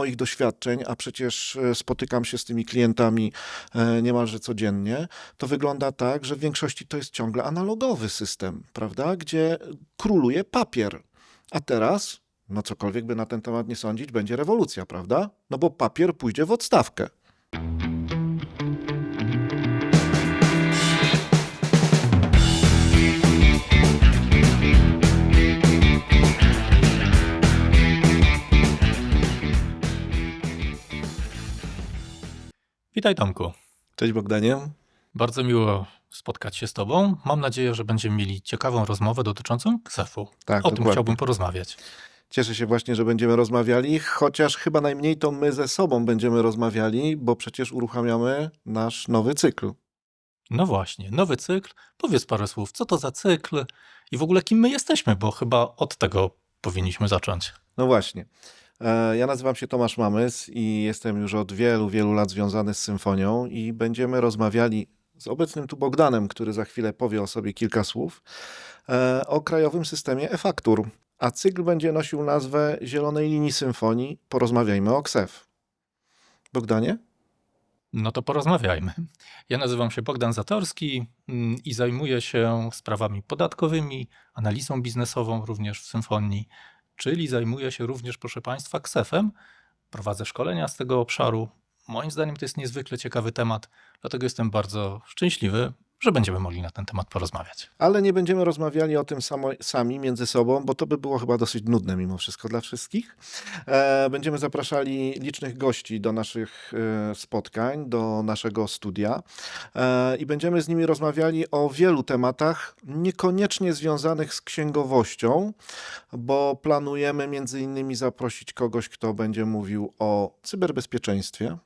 moich doświadczeń, a przecież e, spotykam się z tymi klientami e, niemalże codziennie, to wygląda tak, że w większości to jest ciągle analogowy system, prawda? Gdzie króluje papier. A teraz, no cokolwiek by na ten temat nie sądzić, będzie rewolucja, prawda? No bo papier pójdzie w odstawkę. Witaj Tomku. Cześć Bogdanie. Bardzo miło spotkać się z Tobą. Mam nadzieję, że będziemy mieli ciekawą rozmowę dotyczącą ksefu. Tak, o tym dokładnie. chciałbym porozmawiać. Cieszę się właśnie, że będziemy rozmawiali, chociaż chyba najmniej to my ze sobą będziemy rozmawiali, bo przecież uruchamiamy nasz nowy cykl. No właśnie, nowy cykl. Powiedz parę słów, co to za cykl i w ogóle kim my jesteśmy, bo chyba od tego powinniśmy zacząć. No właśnie. E, Ja nazywam się Tomasz Mamys i jestem już od wielu, wielu lat związany z symfonią i będziemy rozmawiali z obecnym tu Bogdanem, który za chwilę powie o sobie kilka słów, e, o krajowym systemie e-faktur. A cykl będzie nosił nazwę Zielonej Linii Symfonii. Porozmawiajmy o KSEF. Bogdanie? No to porozmawiajmy. Ja nazywam się Bogdan Zatorski mm, i zajmuję się sprawami podatkowymi, analizą biznesową również w Symfonii, czyli zajmuję się również, proszę Państwa, ksefem. Prowadzę szkolenia z tego obszaru. Moim zdaniem to jest niezwykle ciekawy temat, dlatego jestem bardzo szczęśliwy, że będziemy mogli na ten temat porozmawiać. Ale nie będziemy rozmawiali o tym samo, sami między sobą, bo to by było chyba dosyć nudne mimo wszystko dla wszystkich. E, będziemy zapraszali licznych gości do naszych e, spotkań, do naszego studia e, i będziemy z nimi rozmawiali o wielu tematach, niekoniecznie związanych z księgowością, bo planujemy między innymi zaprosić kogoś, kto będzie mówił o cyberbezpieczeństwie,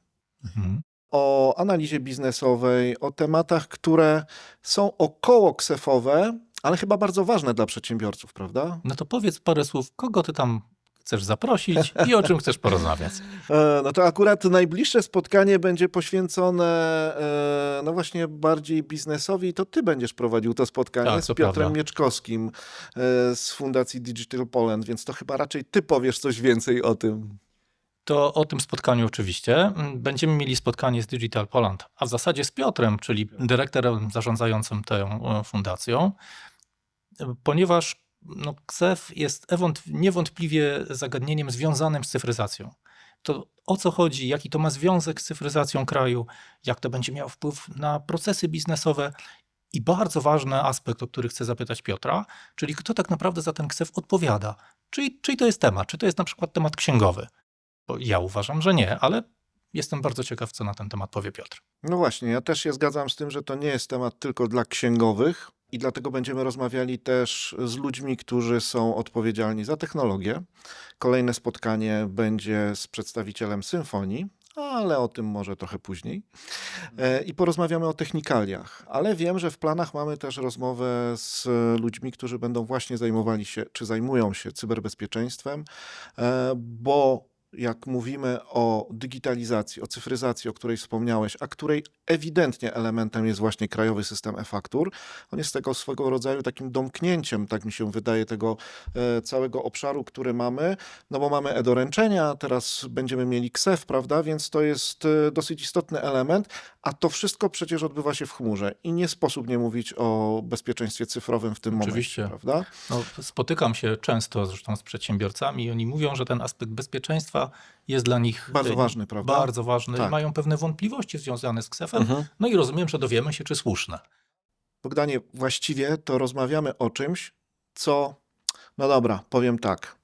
Mhm. O analizie biznesowej, o tematach, które są około ksefowe, ale chyba bardzo ważne dla przedsiębiorców, prawda? No to powiedz parę słów, kogo ty tam chcesz zaprosić i o czym chcesz porozmawiać. E, No to akurat najbliższe spotkanie będzie poświęcone e, no właśnie bardziej biznesowi. To ty będziesz prowadził to spotkanie Tak, z Piotrem prawda. Mieczkowskim e, z Fundacji Digital Poland, więc to chyba raczej ty powiesz coś więcej o tym. To o tym spotkaniu oczywiście. Mm, Będziemy mieli spotkanie z Digital Poland, a w zasadzie z Piotrem, czyli dyrektorem zarządzającym tą e, fundacją, ponieważ no, KSEF jest ewąt- niewątpliwie zagadnieniem związanym z cyfryzacją. To o co chodzi, jaki to ma związek z cyfryzacją kraju, jak to będzie miało wpływ na procesy biznesowe i bardzo ważny aspekt, o który chcę zapytać Piotra, czyli kto tak naprawdę za ten KSEF odpowiada. Czyli, czyli to jest temat, czy to jest na przykład temat księgowy. Bo ja uważam, że nie, ale jestem bardzo ciekaw, co na ten temat powie Piotr. No właśnie, ja też się zgadzam z tym, że to nie jest temat tylko dla księgowych i dlatego będziemy rozmawiali też z ludźmi, którzy są odpowiedzialni za technologię. Kolejne spotkanie będzie z przedstawicielem symfonii, ale o tym może trochę później. E, I porozmawiamy o technikaliach, ale wiem, że w planach mamy też rozmowę z ludźmi, którzy będą właśnie zajmowali się, czy zajmują się cyberbezpieczeństwem, e, bo jak mówimy o digitalizacji, o cyfryzacji, o której wspomniałeś, a której ewidentnie elementem jest właśnie krajowy system e-faktur, on jest tego swego rodzaju takim domknięciem, tak mi się wydaje, tego e, całego obszaru, który mamy, no bo mamy e-doręczenia, teraz będziemy mieli KSEF, prawda, więc to jest e, dosyć istotny element, a to wszystko przecież odbywa się w chmurze i nie sposób nie mówić o bezpieczeństwie cyfrowym w tym Oczywiście. momencie, prawda? No, spotykam się często zresztą z przedsiębiorcami i oni mówią, że ten aspekt bezpieczeństwa jest dla nich Bardzo e, ważny, prawda? Bardzo ważny. Tak. Mają pewne wątpliwości związane z ksefem. Mhm. No i rozumiem, że dowiemy się, czy słuszne. Bogdanie, właściwie to rozmawiamy o czymś, co, no dobra, powiem tak.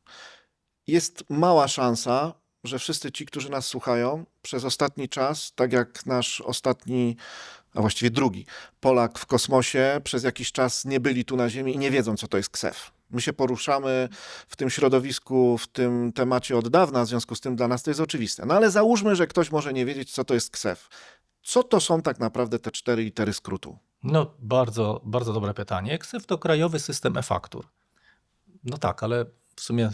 Jest mała szansa, że wszyscy ci, którzy nas słuchają, przez ostatni czas, tak jak nasz ostatni, a właściwie drugi Polak w kosmosie, przez jakiś czas nie byli tu na Ziemi i nie wiedzą, co to jest KSEF. My się poruszamy w tym środowisku, w tym temacie od dawna, w związku z tym dla nas to jest oczywiste. No ale załóżmy, że ktoś może nie wiedzieć, co to jest KSEF. Co to są tak naprawdę te cztery litery skrótu? No, bardzo, bardzo dobre pytanie. KSEF to krajowy system e-faktur. No tak, ale w sumie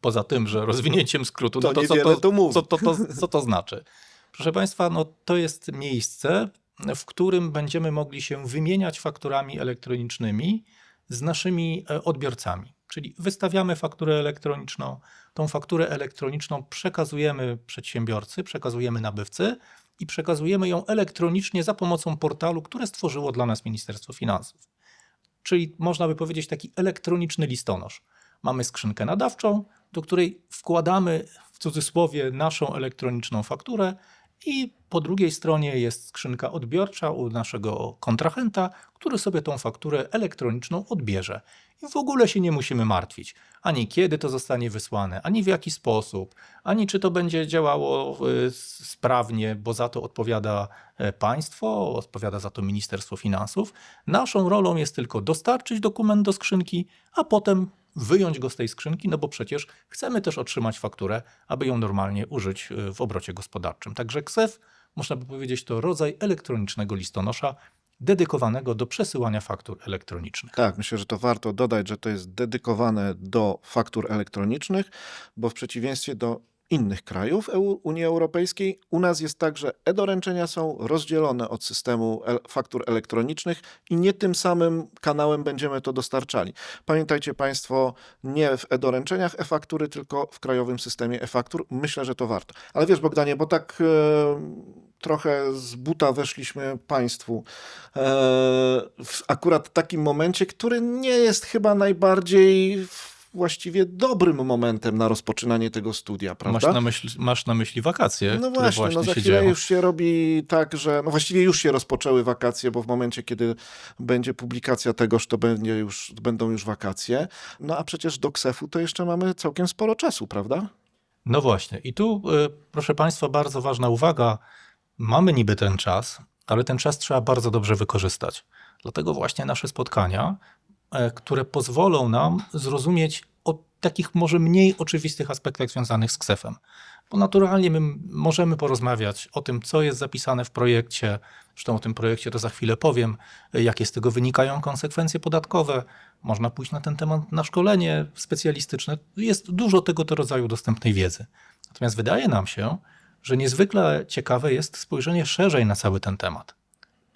poza tym, że rozwinięciem skrótu, To no to, co, to, to co, to, to, co to znaczy? Proszę Państwa, no to jest miejsce, w którym będziemy mogli się wymieniać fakturami elektronicznymi z naszymi e, odbiorcami. Czyli wystawiamy fakturę elektroniczną, tą fakturę elektroniczną przekazujemy przedsiębiorcy, przekazujemy nabywcy i przekazujemy ją elektronicznie za pomocą portalu, które stworzyło dla nas Ministerstwo Finansów. Czyli można by powiedzieć taki elektroniczny listonosz. Mamy skrzynkę nadawczą, do której wkładamy w cudzysłowie naszą elektroniczną fakturę i po drugiej stronie jest skrzynka odbiorcza u naszego kontrahenta, który sobie tą fakturę elektroniczną odbierze. I w ogóle się nie musimy martwić, ani kiedy to zostanie wysłane, ani w jaki sposób, ani czy to będzie działało y, sprawnie, bo za to odpowiada e, państwo, odpowiada za to Ministerstwo Finansów. Naszą rolą jest tylko dostarczyć dokument do skrzynki, a potem wyjąć go z tej skrzynki, no bo przecież chcemy też otrzymać fakturę, aby ją normalnie użyć y, w obrocie gospodarczym. Także KSEF, można by powiedzieć, to rodzaj elektronicznego listonosza dedykowanego do przesyłania faktur elektronicznych. Tak, myślę, że to warto dodać, że to jest dedykowane do faktur elektronicznych, bo w przeciwieństwie do innych krajów EU, Unii Europejskiej, u nas jest tak, że e-doręczenia są rozdzielone od systemu faktur elektronicznych i nie tym samym kanałem będziemy to dostarczali. Pamiętajcie Państwo, nie w e-doręczeniach e-faktury, tylko w krajowym systemie e-faktur. Myślę, że to warto. Ale wiesz, Bogdanie, bo tak e, trochę z buta weszliśmy Państwu e, w akurat takim momencie, który nie jest chyba najbardziej właściwie dobrym momentem na rozpoczynanie tego studia, prawda? Masz na, myśli, masz na myśli wakacje, No właśnie, właśnie no za chwilę dzieją. już się robi tak, że no właściwie już się rozpoczęły wakacje, bo w momencie, kiedy będzie publikacja tegoż, to będzie już, będą już wakacje. No a przecież do KSEF-u to jeszcze mamy całkiem sporo czasu, prawda? No właśnie. I tu, y, proszę Państwa, bardzo ważna uwaga. Mamy niby ten czas, ale ten czas trzeba bardzo dobrze wykorzystać. Dlatego właśnie nasze spotkania, e, które pozwolą nam zrozumieć o takich może mniej oczywistych aspektach związanych z KSEF-em. Bo naturalnie my możemy porozmawiać o tym, co jest zapisane w projekcie. Zresztą o tym projekcie to za chwilę powiem, e, jakie z tego wynikają konsekwencje podatkowe. Można pójść na ten temat na szkolenie specjalistyczne. Jest dużo tego rodzaju dostępnej wiedzy. Natomiast wydaje nam się, że niezwykle ciekawe jest spojrzenie szerzej na cały ten temat.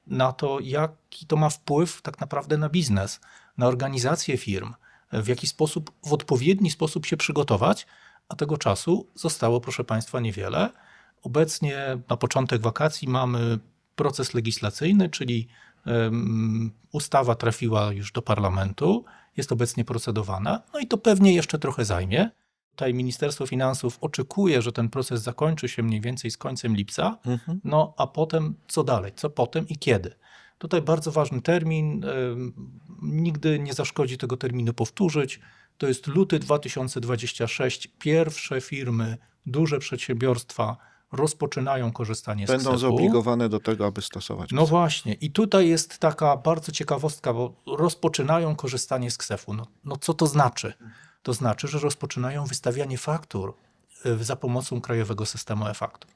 Na to, jaki to ma wpływ tak naprawdę na biznes, na organizację firm, w jaki sposób, w odpowiedni sposób się przygotować, a tego czasu zostało, proszę Państwa, niewiele. Obecnie na początek wakacji mamy proces legislacyjny, czyli em, ustawa trafiła już do parlamentu, jest obecnie procedowana, no i to pewnie jeszcze trochę zajmie. Tutaj Ministerstwo Finansów oczekuje, że ten proces zakończy się mniej więcej z końcem lipca, Mhm. no a potem co dalej, co potem i kiedy. Tutaj bardzo ważny termin, nigdy nie zaszkodzi tego terminu powtórzyć. To jest luty 2026. Pierwsze firmy, duże przedsiębiorstwa rozpoczynają korzystanie z Będą zobligowane do tego, aby stosować. No właśnie, i tutaj jest taka bardzo ciekawostka, bo rozpoczynają korzystanie z KSEF-u. No, no co to znaczy? To znaczy, że rozpoczynają wystawianie faktur y, za pomocą krajowego systemu e-faktur.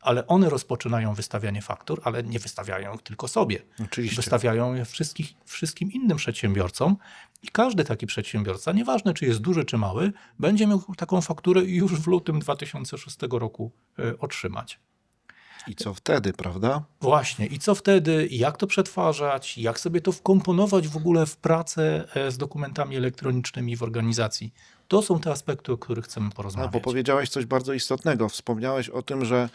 Ale one rozpoczynają wystawianie faktur, ale nie wystawiają ich tylko sobie. Oczywiście. Wystawiają je wszystkich, wszystkim innym przedsiębiorcom i każdy taki przedsiębiorca, nieważne czy jest duży czy mały, będzie miał taką fakturę już w lutym 2006 roku y, otrzymać. I co wtedy, prawda? Właśnie. I co wtedy? Jak to przetwarzać? Jak sobie to wkomponować w ogóle w pracę e, z dokumentami elektronicznymi w organizacji? To są te aspekty, o których chcemy A, bo porozmawiać. powiedziałeś coś bardzo istotnego. Wspomniałeś o tym, że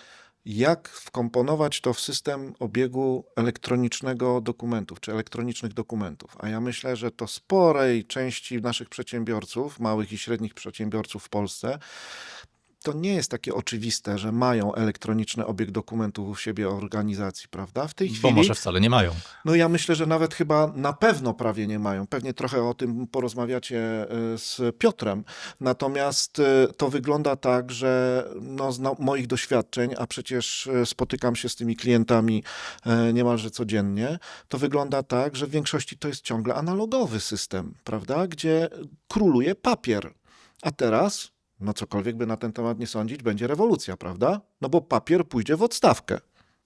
jak wkomponować to w system obiegu elektronicznego dokumentów, czy elektronicznych dokumentów. A ja myślę, że to sporej części naszych przedsiębiorców, małych i średnich przedsiębiorców w Polsce, to nie jest takie oczywiste, że mają elektroniczny obieg dokumentów u siebie organizacji, prawda? W tej Bo chwili może wcale nie mają. no ja myślę, że nawet chyba na pewno prawie nie mają. Pewnie trochę o tym porozmawiacie y, z Piotrem. Natomiast y, to wygląda tak, że no, z moich doświadczeń, a przecież y, spotykam się z tymi klientami niemalże codziennie, to wygląda tak, że w większości to jest ciągle analogowy system, prawda? Gdzie króluje papier. A teraz, no cokolwiek by na ten temat nie sądzić, będzie rewolucja, prawda? No bo papier pójdzie w odstawkę.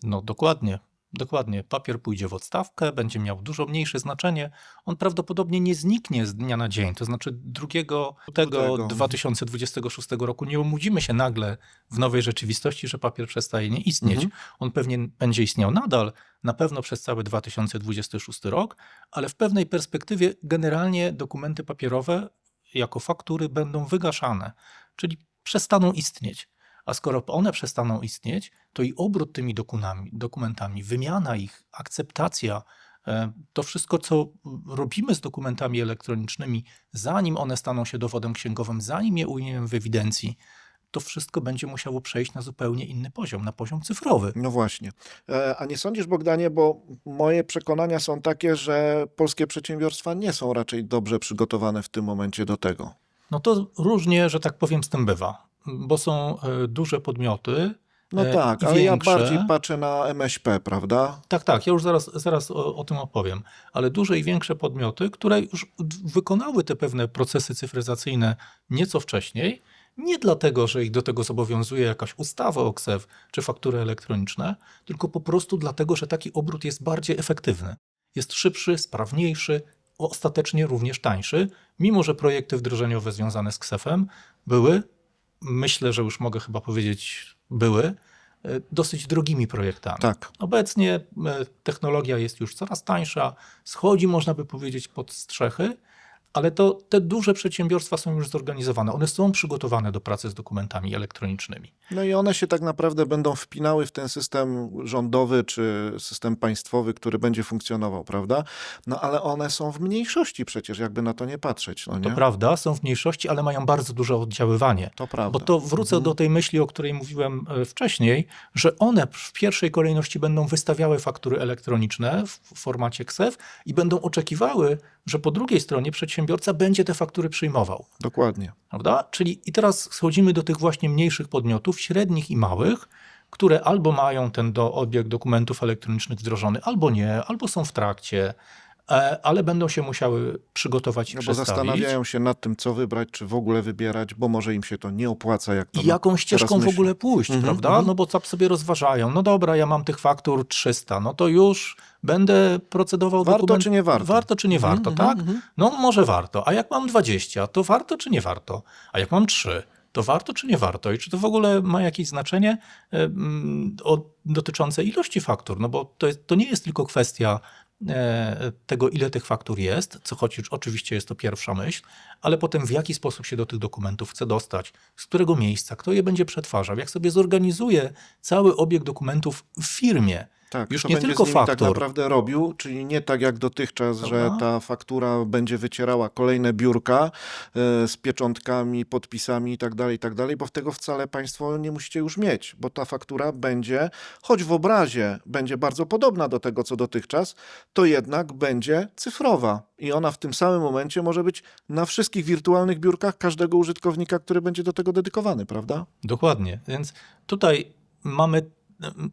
No dokładnie. Dokładnie. Papier pójdzie w odstawkę, będzie miał dużo mniejsze znaczenie. On prawdopodobnie nie zniknie z dnia na dzień. To znaczy 2 lutego Lutego. 2026 roku nie obudzimy się nagle w nowej rzeczywistości, że papier przestaje nie istnieć. Mhm. On pewnie będzie istniał nadal, na pewno przez cały 2026 rok, ale w pewnej perspektywie generalnie dokumenty papierowe jako faktury będą wygaszane, czyli przestaną istnieć. A skoro one przestaną istnieć, to i obrót tymi dokumentami, wymiana ich, akceptacja, e, to wszystko, co robimy z dokumentami elektronicznymi, zanim one staną się dowodem księgowym, zanim je ujmiemy w ewidencji, to wszystko będzie musiało przejść na zupełnie inny poziom, na poziom cyfrowy. No właśnie. E, A nie sądzisz, Bogdanie, bo moje przekonania są takie, że polskie przedsiębiorstwa nie są raczej dobrze przygotowane w tym momencie do tego. No to różnie, że tak powiem, z tym bywa, bo są e, duże podmioty. No e, tak, ale ja większe. bardziej patrzę na MŚP, prawda? Tak, tak, ja już zaraz, zaraz o, o tym opowiem, ale duże i większe podmioty, które już wykonały te pewne procesy cyfryzacyjne nieco wcześniej, nie dlatego, że ich do tego zobowiązuje jakaś ustawa o KSEW czy faktury elektroniczne, tylko po prostu dlatego, że taki obrót jest bardziej efektywny. Jest szybszy, sprawniejszy, ostatecznie również tańszy, mimo że projekty wdrożeniowe związane z KSEF-em były, myślę, że już mogę chyba powiedzieć, były e, dosyć drogimi projektami. Tak. Obecnie e, technologia jest już coraz tańsza, schodzi, można by powiedzieć, pod strzechy, ale to te duże przedsiębiorstwa są już zorganizowane. One są przygotowane do pracy z dokumentami elektronicznymi. No i one się tak naprawdę będą wpinały w ten system rządowy czy system państwowy, który będzie funkcjonował, prawda? No ale one są w mniejszości przecież, jakby na to nie patrzeć, no To nie? prawda, są w mniejszości, ale mają bardzo duże oddziaływanie. To prawda. Bo to wrócę Mhm. do tej myśli, o której mówiłem e, wcześniej, że one w pierwszej kolejności będą wystawiały faktury elektroniczne w formacie KSEF i będą oczekiwały, że po drugiej stronie przedsiębiorca będzie te faktury przyjmował. Dokładnie. Prawda? Czyli i teraz schodzimy do tych właśnie mniejszych podmiotów, średnich i małych, które albo mają ten do, obieg dokumentów elektronicznych wdrożony, albo nie, albo są w trakcie, ale będą się musiały przygotować i No bo przestawić. zastanawiają się nad tym, co wybrać, czy w ogóle wybierać, bo może im się to nie opłaca, jak to I jaką ścieżką w ogóle pójść, Mhm, prawda? mhm. No bo tak sobie rozważają. No dobra, ja mam tych faktur 300, no to już będę procedował Warto dokument... czy nie warto? Warto czy nie Mhm, warto, mhm, tak? mhm. No może warto. A jak mam 20, to warto czy nie warto? A jak mam 3, to warto czy nie warto? I czy to w ogóle ma jakieś znaczenie e, mm, o, dotyczące ilości faktur? No bo to, jest, to nie jest tylko kwestia e, tego, ile tych faktur jest, co choć oczywiście jest to pierwsza myśl, ale potem w jaki sposób się do tych dokumentów chce dostać, z którego miejsca, kto je będzie przetwarzał, jak sobie zorganizuje cały obieg dokumentów w firmie. Tak, Już nie tylko tak faktur. naprawdę robił, czyli nie tak jak dotychczas, że ta faktura będzie wycierała kolejne biurka e, z pieczątkami, podpisami i tak dalej, i tak dalej, bo tego wcale Państwo nie musicie już mieć, bo ta faktura będzie, choć w obrazie będzie bardzo podobna do tego, co dotychczas, to jednak będzie cyfrowa i ona w tym samym momencie może być na wszystkich wirtualnych biurkach każdego użytkownika, który będzie do tego dedykowany, prawda? Dokładnie. Więc tutaj mamy,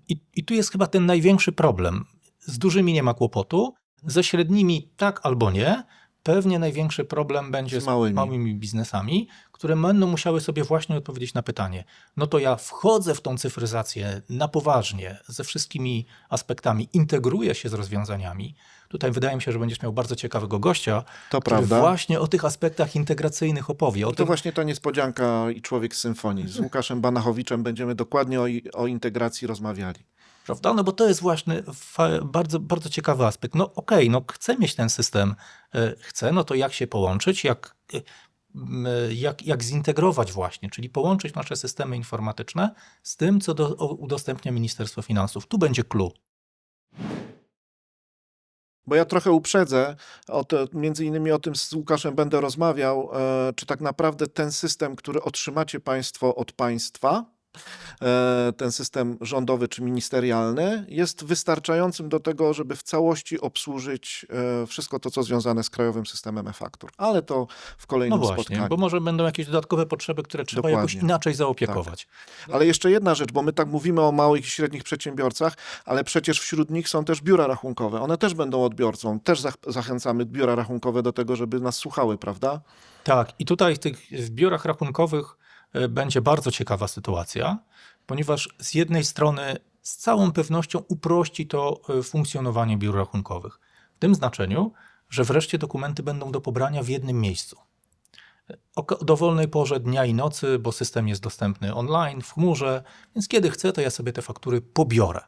i, i tu jest chyba ten największy problem. Z dużymi nie ma kłopotu, ze średnimi tak albo nie. Pewnie największy problem będzie Z z małymi. małymi, biznesami, które będą musiały sobie właśnie odpowiedzieć na pytanie: no to ja wchodzę w tą cyfryzację na poważnie, ze wszystkimi aspektami, integruję się z rozwiązaniami. Tutaj wydaje mi się, że będziesz miał bardzo ciekawego gościa, To który prawda. właśnie o tych aspektach integracyjnych opowie. O To tym, właśnie ta niespodzianka i człowiek z symfonii. Z Łukaszem Banachowiczem będziemy dokładnie o, o integracji rozmawiali. Prawda? No bo to jest właśnie bardzo, bardzo ciekawy aspekt. No okej, no chcę mieć ten system, e, chcę, no to jak się połączyć, jak, e, m, jak, jak zintegrować właśnie, czyli połączyć nasze systemy informatyczne z tym, co do, udostępnia Ministerstwo Finansów. Tu będzie clue. Bo ja trochę uprzedzę, o to, między innymi o tym z Łukaszem będę rozmawiał, e, czy tak naprawdę ten system, który otrzymacie Państwo od państwa, e, ten system rządowy czy ministerialny, jest wystarczającym do tego, żeby w całości obsłużyć e, wszystko to, co związane z krajowym systemem e-faktur. Ale to w No kolejnym właśnie, spotkaniu. bo może będą jakieś dodatkowe potrzeby, które trzeba jakoś Dokładnie. inaczej zaopiekować. Ale jeszcze jedna rzecz, bo my tak mówimy o małych i średnich przedsiębiorcach, ale przecież wśród nich są też biura rachunkowe. One też będą odbiorcą. Też zach- zachęcamy biura rachunkowe do tego, żeby nas słuchały, prawda? Tak, i tutaj w tych w biurach rachunkowych e, będzie bardzo ciekawa sytuacja, ponieważ z jednej strony z całą pewnością uprości to e, funkcjonowanie biur rachunkowych. W tym znaczeniu, że wreszcie dokumenty będą do pobrania w jednym miejscu. O dowolnej porze dnia i nocy, bo system jest dostępny online, w chmurze, więc kiedy chcę, to ja sobie te faktury pobiorę.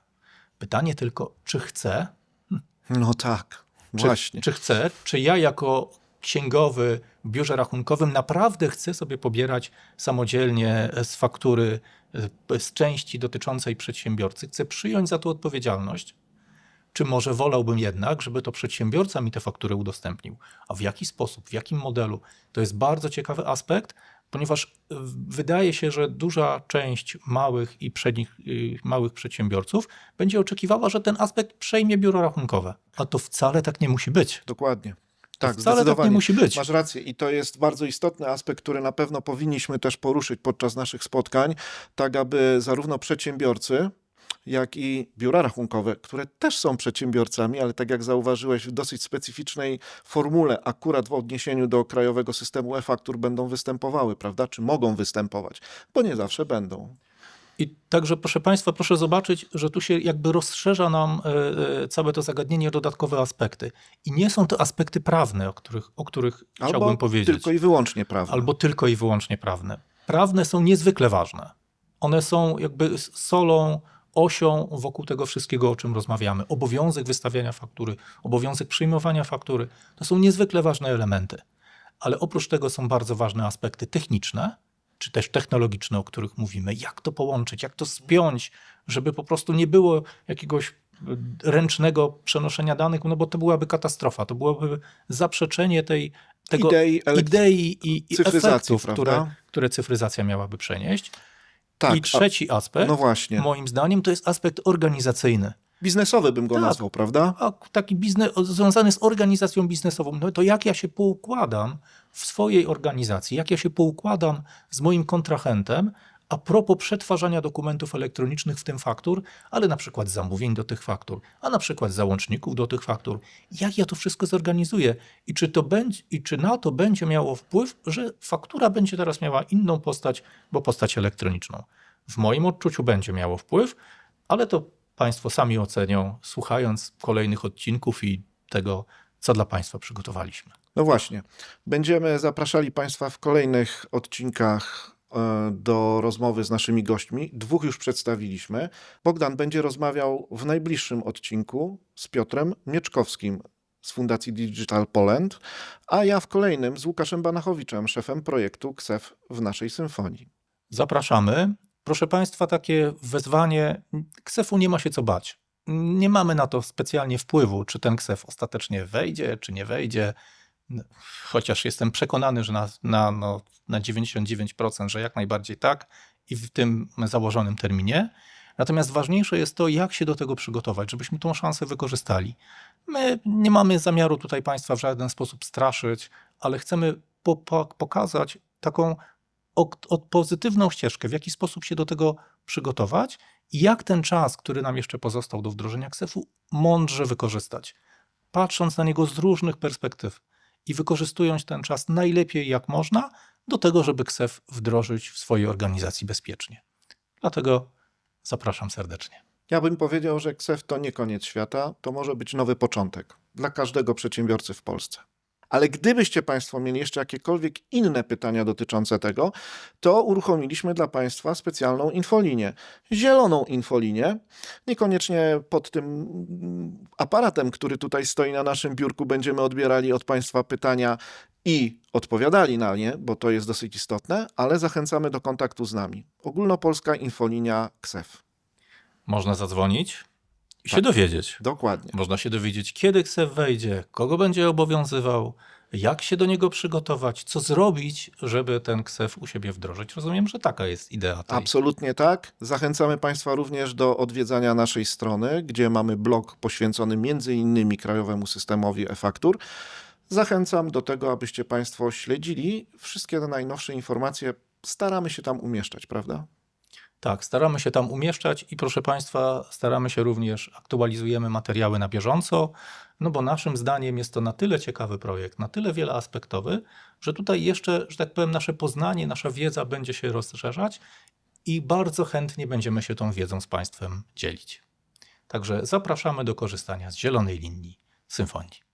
Pytanie tylko, czy chcę, No tak, czy, właśnie. czy chcę, czy ja jako księgowy w biurze rachunkowym naprawdę chce sobie pobierać samodzielnie z faktury, e, z części dotyczącej przedsiębiorcy, chce przyjąć za to odpowiedzialność, czy może wolałbym jednak, żeby to przedsiębiorca mi te faktury udostępnił? A w jaki sposób, w jakim modelu? To jest bardzo ciekawy aspekt, ponieważ y, wydaje się, że duża część małych i przednich, y, małych przedsiębiorców będzie oczekiwała, że ten aspekt przejmie biuro rachunkowe. A to wcale tak nie musi być. Dokładnie. To Tak, wcale tak zdecydowanie. nie musi być. Masz rację i to jest bardzo istotny aspekt, który na pewno powinniśmy też poruszyć podczas naszych spotkań, tak aby zarówno przedsiębiorcy, jak i biura rachunkowe, które też są przedsiębiorcami, ale tak jak zauważyłeś, w dosyć specyficznej formule, akurat w odniesieniu do krajowego systemu e-faktur będą występowały, prawda? Czy mogą występować, bo nie zawsze będą. I także, proszę Państwa, proszę zobaczyć, że tu się jakby rozszerza nam e, e, całe to zagadnienie dodatkowe aspekty. I nie są to aspekty prawne, o których, o których chciałbym Albo powiedzieć. tylko i wyłącznie prawda. albo tylko i wyłącznie prawne. Prawne są niezwykle ważne. One są jakby solą, osią wokół tego wszystkiego, o czym rozmawiamy. Obowiązek wystawiania faktury, obowiązek przyjmowania faktury to są niezwykle ważne elementy. Ale oprócz tego są bardzo ważne aspekty techniczne, czy też technologiczne, o których mówimy. Jak to połączyć, jak to spiąć, żeby po prostu nie było jakiegoś y, ręcznego przenoszenia danych, no bo to byłaby katastrofa. To byłoby zaprzeczenie tej, tego Idei idei i, i efektów, które, które cyfryzacja miałaby przenieść. tak, I trzeci a, aspekt, no moim zdaniem, to jest aspekt organizacyjny. Biznesowy bym go Tak. nazwał, prawda? A taki biznes związany z organizacją biznesową, no to jak ja się poukładam w swojej organizacji, jak ja się poukładam z moim kontrahentem, a propos przetwarzania dokumentów elektronicznych, w tym faktur, ale na przykład zamówień do tych faktur, a na przykład załączników do tych faktur. Jak ja to wszystko zorganizuję i czy, to będzie, i czy na to będzie miało wpływ, że faktura będzie teraz miała inną postać, bo postać elektroniczną. W moim odczuciu będzie miało wpływ, ale to Państwo sami ocenią, słuchając kolejnych odcinków i tego, co dla Państwa przygotowaliśmy. No właśnie. Będziemy zapraszali Państwa w kolejnych odcinkach e, do rozmowy z naszymi gośćmi. Dwóch już przedstawiliśmy. Bogdan będzie rozmawiał w najbliższym odcinku z Piotrem Mieczkowskim z Fundacji Digital Poland, a ja w kolejnym z Łukaszem Banachowiczem, szefem projektu KSEF w naszej symfonii. Zapraszamy. Proszę Państwa, takie wezwanie. Ksefu nie ma się co bać. Nie mamy na to specjalnie wpływu, czy ten ksef ostatecznie wejdzie, czy nie wejdzie. Chociaż jestem przekonany, że na, na, no, na 99%, że jak najbardziej tak i w tym założonym terminie. Natomiast ważniejsze jest to, jak się do tego przygotować, żebyśmy tą szansę wykorzystali. My nie mamy zamiaru tutaj Państwa w żaden sposób straszyć, ale chcemy po, po, pokazać taką od, od pozytywną ścieżkę, w jaki sposób się do tego przygotować i jak ten czas, który nam jeszcze pozostał do wdrożenia KSEF-u, mądrze wykorzystać, patrząc na niego z różnych perspektyw i wykorzystując ten czas najlepiej jak można do tego, żeby KSEF wdrożyć w swojej organizacji bezpiecznie. Dlatego zapraszam serdecznie. Ja bym powiedział, że KSEF to nie koniec świata, to może być nowy początek dla każdego przedsiębiorcy w Polsce. Ale gdybyście Państwo mieli jeszcze jakiekolwiek inne pytania dotyczące tego, to uruchomiliśmy dla Państwa specjalną infolinię. Zieloną infolinię. Niekoniecznie pod tym mm, aparatem, który tutaj stoi na naszym biurku, będziemy odbierali od Państwa pytania i odpowiadali na nie, bo to jest dosyć istotne, ale zachęcamy do kontaktu z nami. Ogólnopolska infolinia KSEF. Można zadzwonić i się Tak. dowiedzieć. Dokładnie. Można się dowiedzieć, kiedy KSEF wejdzie, kogo będzie obowiązywał, jak się do niego przygotować, co zrobić, żeby ten KSEF u siebie wdrożyć. Rozumiem, że taka jest idea tej. Absolutnie tak. Zachęcamy Państwa również do odwiedzania naszej strony, gdzie mamy blog poświęcony między innymi krajowemu systemowi e-faktur. Zachęcam do tego, abyście Państwo śledzili wszystkie te najnowsze informacje. Staramy się tam umieszczać, prawda? Tak, staramy się tam umieszczać i proszę Państwa, staramy się również, aktualizujemy materiały na bieżąco, no bo naszym zdaniem jest to na tyle ciekawy projekt, na tyle wieloaspektowy, że tutaj jeszcze, że tak powiem, nasze poznanie, nasza wiedza będzie się rozszerzać i bardzo chętnie będziemy się tą wiedzą z Państwem dzielić. Także zapraszamy do korzystania z zielonej linii symfonii.